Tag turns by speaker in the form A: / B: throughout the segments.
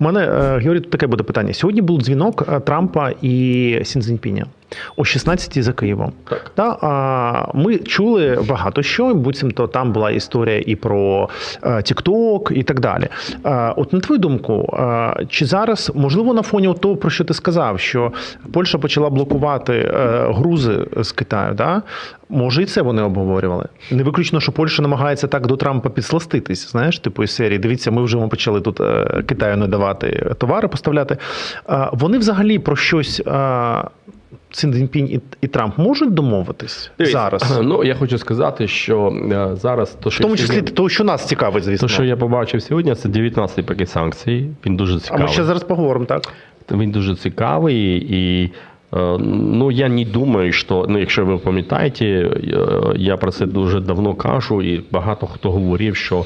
A: Мене, е, Георгій, таке буде питання. Сьогодні був дзвінок е, Трампа і Сінзіньпіня о 16 за Києвом.
B: Так.
A: Та, а, ми чули багато що, буцімто там була історія і про TikTok, і так далі. А, от на твою думку, а, чи зараз, можливо, на фоні того, про що ти сказав, що Польща почала блокувати е, грузи з Китаю, да? може і це вони обговорювали? Не виключно, що Польща намагається так до Трампа підсластитись, знаєш, типу із серії, дивіться, ми вже ми почали тут е, Китаю не давати товари поставляти. А, вони взагалі про щось. А, Цзіньпінь і, і Трамп можуть домовитись
B: Дивіться,
A: зараз,
B: Ну я хочу сказати, що е, зараз то, що
A: в
B: тому
A: числі
B: сьогодні-
A: того, що нас цікавить, звісно.
B: то, що я побачив сьогодні, це 19-й пакет санкцій. Він дуже
A: А
B: цікавий.
A: ми ще зараз поговоримо, так?
B: Він дуже цікавий і. е, Ну, я не думаю, що ну, якщо ви пам'ятаєте, е, я про це дуже давно кажу, і багато хто говорив, що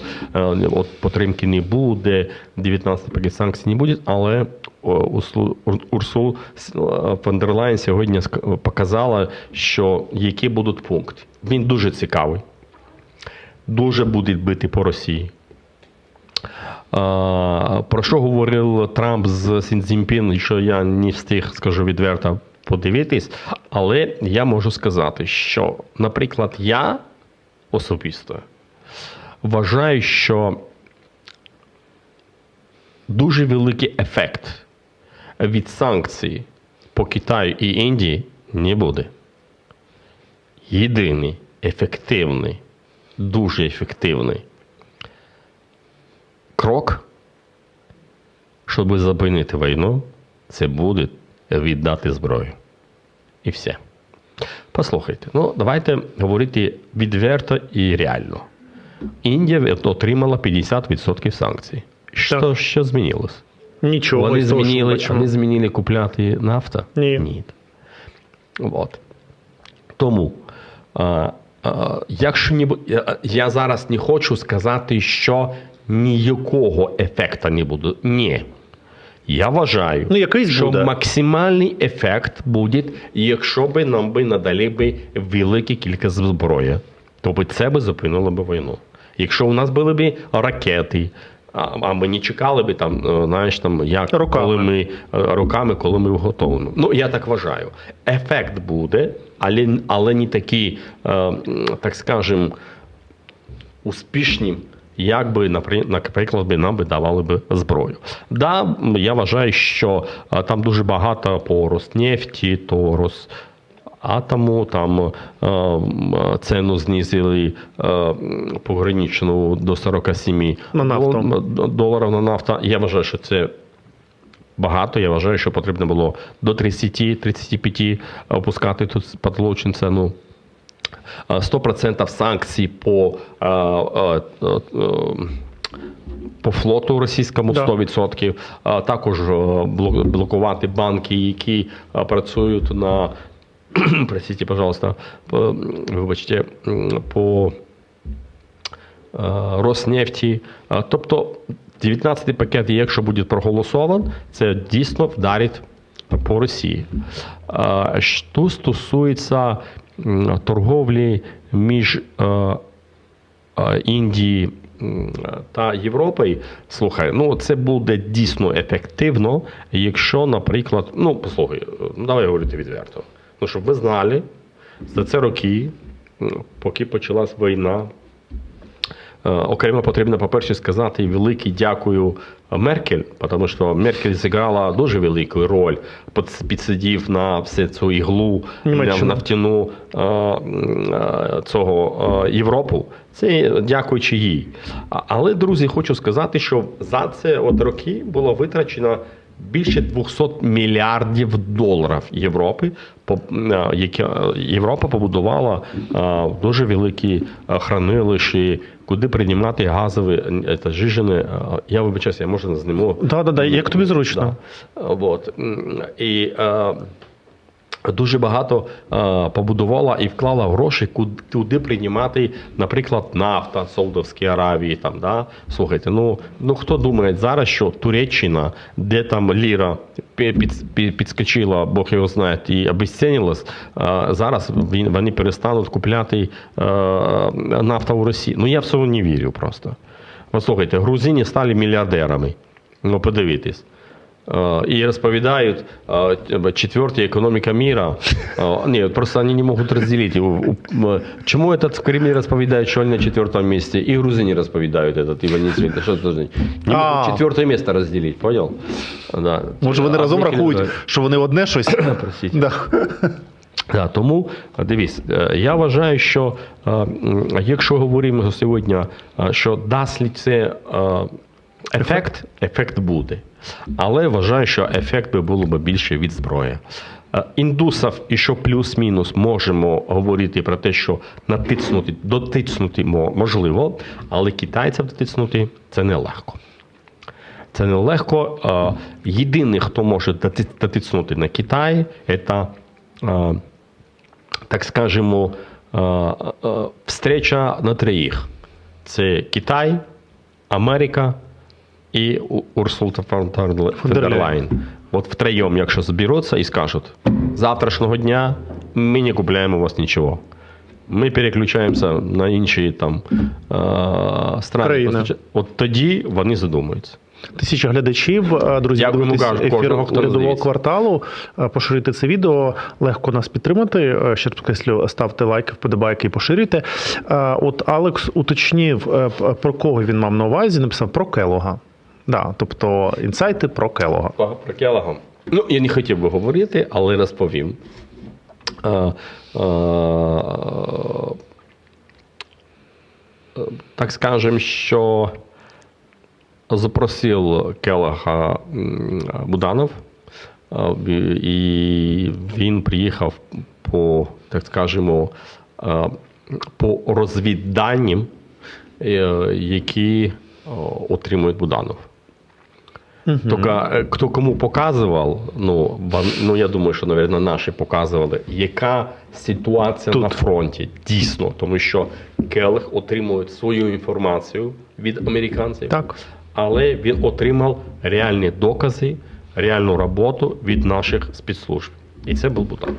B: от підтримки не буде, 19 пакет санкцій не буде, але Урсул фон дер Лайн сьогодні ск- показала, що які будуть пункти. Він дуже цікавий, дуже буде бити по Росії. Про що говорив Трамп з Сінзімпін, що я не встиг, скажу відверто, подивитись, але я можу сказати, що, наприклад, я особисто вважаю, що дуже великий ефект від санкцій по Китаю і Індії не буде. Єдиний ефективний, дуже ефективний крок, щоб зупинити війну, це буде віддати зброю. І все. Послухайте, ну давайте говорити відверто і реально. Індія отримала 50% санкцій. Що, що змінилось?
A: Нічого.
B: Вони
A: того, що
B: змінили,
A: бачимо.
B: вони змінили купляти нафта?
A: Ні.
B: Ні. От. Тому, а, а, якщо бу- я, я зараз не хочу сказати, що ніякого ефекту не буде. Ні. Я вважаю,
A: Ну, якийсь
B: що
A: буде.
B: максимальний ефект буде, якщо би нам би надали би велику кількість зброї, то би це би зупинило би війну. Якщо у нас були б ракети, а, ми не чекали би там, е, знаєш, там як
A: Роками.
B: коли ми е, роками, коли ми готовимо. Ну я так вважаю. Ефект буде, але, але не такий, е, так скажем, успішні, як би, наприклад, би нам би давали би зброю. Да, я вважаю, що там дуже багато по Роснефті, то Рос. Атому там е, м, ціну знизили е, пограничну до 47
A: На нафту.
B: доларів на нафту. Я вважаю, що це багато. Я вважаю, що потрібно було до 30-35 опускати тут потолочну ціну. Е, 100% санкцій по, е, е, е, по флоту російському 100%. А Також блокувати банки, які працюють на простите, пожалуйста, по, вибачте, по Роснефті. Тобто 19-й пакет, якщо буде проголосован, це дійсно вдарить по Росії. Що стосується торговлі між Індії та Європою, слухай, ну це буде дійсно ефективно, якщо, наприклад, ну послухай, давай говорити відверто. Ну, щоб ви знали, за це роки, поки почалась війна, Е, Окремо потрібно, по-перше, сказати велике дякую Меркель, тому що Меркель зіграла дуже велику роль, підсидів на всю цю іглу, на
A: Німеччина.
B: нафтяну е, е, цього е, Європу. Це дякуючи їй. Але, друзі, хочу сказати, що за це от роки було витрачено більше 200 мільярдів доларів Європи, е, які е, Європа побудувала е, дуже великі хранилищі, куди приймати газові та жижини. Е, Я вибачаюся, я можна зніму.
A: Да, да, да, як тобі зручно.
B: Да. Вот. І дуже багато е, побудувала і вклала гроші, куди, туди приймати, наприклад, нафта Саудовській Аравії. Там, да? Слухайте, ну, ну хто думає зараз, що Туреччина, де там ліра під, під, підскочила, Бог його знає, і обесцінилась, е, зараз він- вони перестануть купляти е, нафту в Росії. Ну я в цього не вірю просто. Послухайте, грузини стали мільярдерами. Ну, подивитись. Е, І розповідають, е, четвертая экономика мира. Е, Нет, просто они не могут разделить. У- у- м, Чему этот в Кремле расповедают, что они на четвертом месте, и грузины расповедают этот, Иван Несвин, что это должны? Не
A: А.
B: могут четвертое место разделить, понял? Да.
A: Може, вони
B: А
A: разом
B: Михель
A: рахують,
B: називає-
A: що вони одне щось.
B: Простіть.
A: Да.
B: Да, тому дивись, е, я вважаю, що е, м, якщо говоримо сьогодні, е, що дасть ли це е, ефект, ефект буде. Але вважаю, що ефект би було б більше від зброї. Е, Індусів і що плюс-мінус можемо говорити про те, що натиснути, дотиснути можливо, але китайців дотиснути це нелегко. Це нелегко. Е, Єдиний, хто може доти- дотиснути на Китай, це, е, так скажемо, встреча на троїх. Це Китай, Америка і У- Урсула фон дер
A: Фон дер Ляйн.
B: Лайн. От втроєм, якщо зберуться і скажуть, завтрашнього дня ми не купляємо у вас нічого. Ми переключаємося на інші там е, страни. От тоді вони задумаються.
A: Тисяча глядачів, Е, друзі,
B: Дякуємо
A: дивитесь
B: кажу-
A: ефір
B: кожному, хто
A: урядового кварталу. Е, Поширюйте це відео, легко нас підтримати. Ще підкреслю, ставте лайки, вподобайки і поширюйте. От Алекс уточнив, про кого він мав на увазі, написав про Келога. Да, тобто інсайти про Келога.
B: Про Келлога. Ну, я не хотів би говорити, але розповім. Е, е, так скажемо, що запросив Келлога м, Буданов, і він приїхав по, так скажемо, по розвідданням, е, які е, отримує Буданов. Только е, хто кому показував, ну, ну я думаю, що, мабуть, наші показували, яка ситуація
A: Тут.
B: на фронті дійсно, тому що Келех отримує свою інформацію від американців,
A: Так.
B: але він отримав реальні докази, реальну роботу від наших спецслужб. І це був Бутан.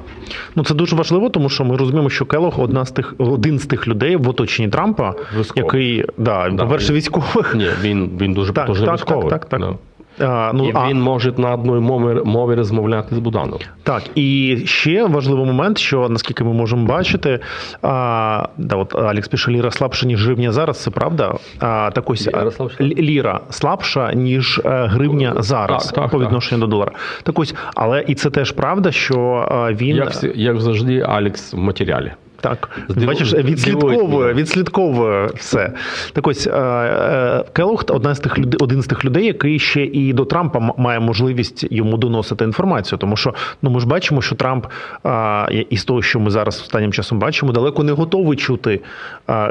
A: Ну це дуже важливо, тому що ми розуміємо, що Келог одна з тих один з тих людей в оточенні Трампа,
B: Військовий.
A: який да,
B: Да,
A: по-перше, військових.
B: Ні, він, він дуже
A: Так,
B: потужний
A: так,
B: військовий.
A: так, так, так.
B: Да.
A: А, ну,
B: І
A: а,
B: він може на одній мові, мові розмовляти з Буданом.
A: Так, і ще важливий момент, що наскільки ми можемо бачити, а, да, от Алекс пише, ліра слабша, ніж гривня зараз, це правда. А, так ось
B: Ліра слабша?
A: ліра слабша, ніж е, гривня зараз
B: так,
A: по
B: так.
A: відношенню до долара. Так ось, але і це теж правда, що він
B: Як, як завжди, Алекс в матеріалі.
A: Так
B: Здиву-
A: бачиш, відслідковує, відслідковує все. Так ось е, е, Келлог одна з тих людей, один з тих людей, який ще і до Трампа має можливість йому доносити інформацію. Тому що ну ми ж бачимо, що Трамп а, і того, що ми зараз останнім часом бачимо, далеко не готовий чути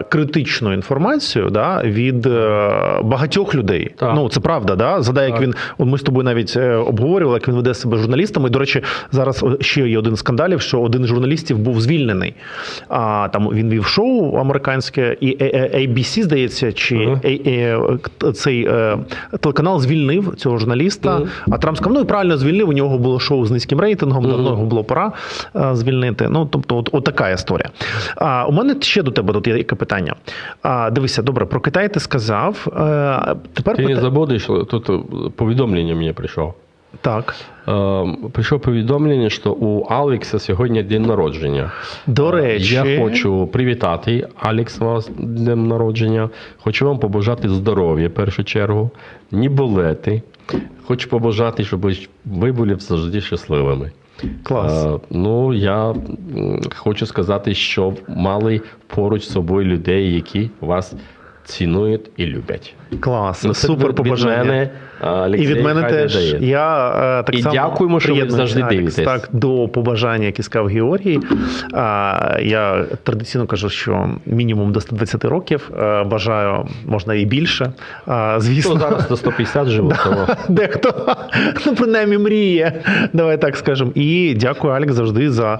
A: критичну інформацію да, від е, багатьох людей.
B: Так.
A: Ну це правда, да? Задай, як він ми з тобою навіть е, обговорювали, як він веде себе журналістами. До речі, зараз ще є один скандалів, що один з журналістів був звільнений. А там він вів шоу американське, і е, е, ABC, здається, чи е, е, цей е, телеканал звільнив цього журналіста.
B: Ага.
A: А Трамп сказав, ну і правильно звільнив. У нього було шоу з низьким рейтингом, давно його було пора е, звільнити. Ну тобто, от, от така історія. А у мене ще до тебе тут є яке питання. А, дивися, добре, про Китай ти сказав. Е, тепер
B: Ти не
A: пита-
B: забудеш, тут е, повідомлення мені прийшло.
A: Так.
B: Е, Прийшло повідомлення, що у Алекса сьогодні день народження.
A: До
B: Е,
A: речі,
B: Я хочу привітати Алекс вас днем народження. Хочу вам побажати здоров'я в першу чергу, не болети. Хочу побажати, щоб ви були завжди щасливими.
A: клас.
B: Е, ну, я хочу сказати, що мали поруч з собою людей, які вас цінують і люблять.
A: Клас,
B: Ну,
A: супер
B: від
A: побажання.
B: мене, а,
A: І від мене теж я е, так
B: І
A: само
B: дякуємо, що ви завжди
A: Алекс,
B: дивитесь.
A: Так, до побажання, які сказав Георгій. Я традиційно кажу, що мінімум до 120 років е, бажаю, можна і більше. Звісно,
B: Ну, зараз до 150 живуть, тому
A: Дехто ну, принаймні мріє. Давай так скажемо. І дякую, Алекс, завжди за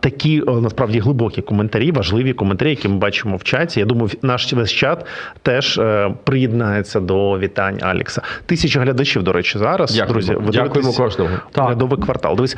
A: такі насправді глибокі коментарі, важливі коментарі, які ми бачимо в чаті. Я думаю, наш весь чат теж е, приєднається до вітань Алікса. Тисяча глядачів, до речі, зараз.
B: Дякуємо.
A: Друзі, ви
B: Дякуємо кожному. Так.
A: Глядовий квартал. Дивись,